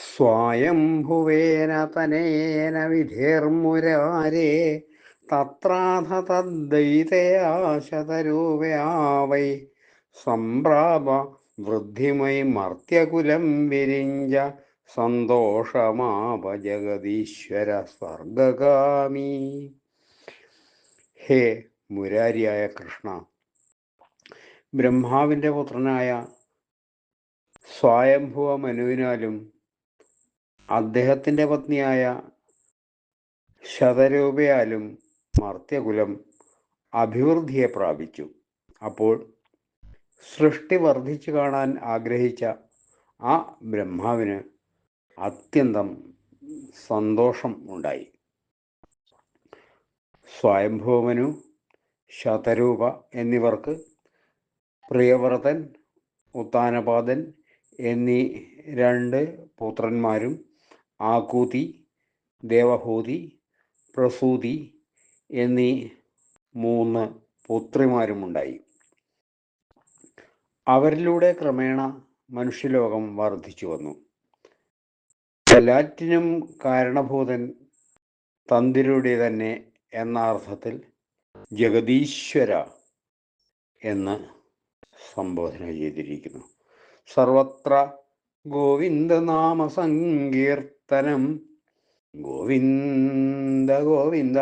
സ്വായംഭുവേന തനേന വിധിർമുരാരേ തത്രാഥ തദ്ദൈതയാശതരൂപയാവൈ സംപ്രാപ വൃദ്ധിമൈ മർത്യകുലം വിരിഞ്ച സന്തോഷമാപ ജഗതീശ്വര സ്വർഗകാമി ഹേ മുരാരിയായ കൃഷ്ണ ബ്രഹ്മാവിന്റെ പുത്രനായ സ്വയംഭുവ മനുവിനാലും അദ്ദേഹത്തിന്റെ പത്നിയായ ശതരൂപയാലും മർത്യകുലം അഭിവൃദ്ധിയെ പ്രാപിച്ചു. അപ്പോൾ സൃഷ്ടി വർദ്ധിച്ചു കാണാൻ ആഗ്രഹിച്ച ആ ബ്രഹ്മാവിന് അത്യന്തം സന്തോഷം ഉണ്ടായി. സ്വയംഭൂമനു ശതരൂപ എന്നിവർക്ക് പ്രിയവ്രതൻ ഉത്താനപാദൻ എന്നീ രണ്ട് പുത്രന്മാരും ആകൂതി ദേവഹൂതി പ്രസൂതി എന്നീ മൂന്ന് പുത്രിമാരുമുണ്ടായി. അവരിലൂടെ ക്രമേണ മനുഷ്യലോകം വർദ്ധിച്ചു വന്നു. എല്ലാറ്റിനും കാരണഭൂതൻ തന്തിരുടെ തന്നെ എന്ന അർത്ഥത്തിൽ ജഗദീശ്വര എന്ന് സംബോധന ചെയ്തിരിക്കുന്നു. സർവത്ര ഗോവിന്ദനാമ സങ്കീർത്തനം ഗോവിന്ദ ഗോവിന്ദ.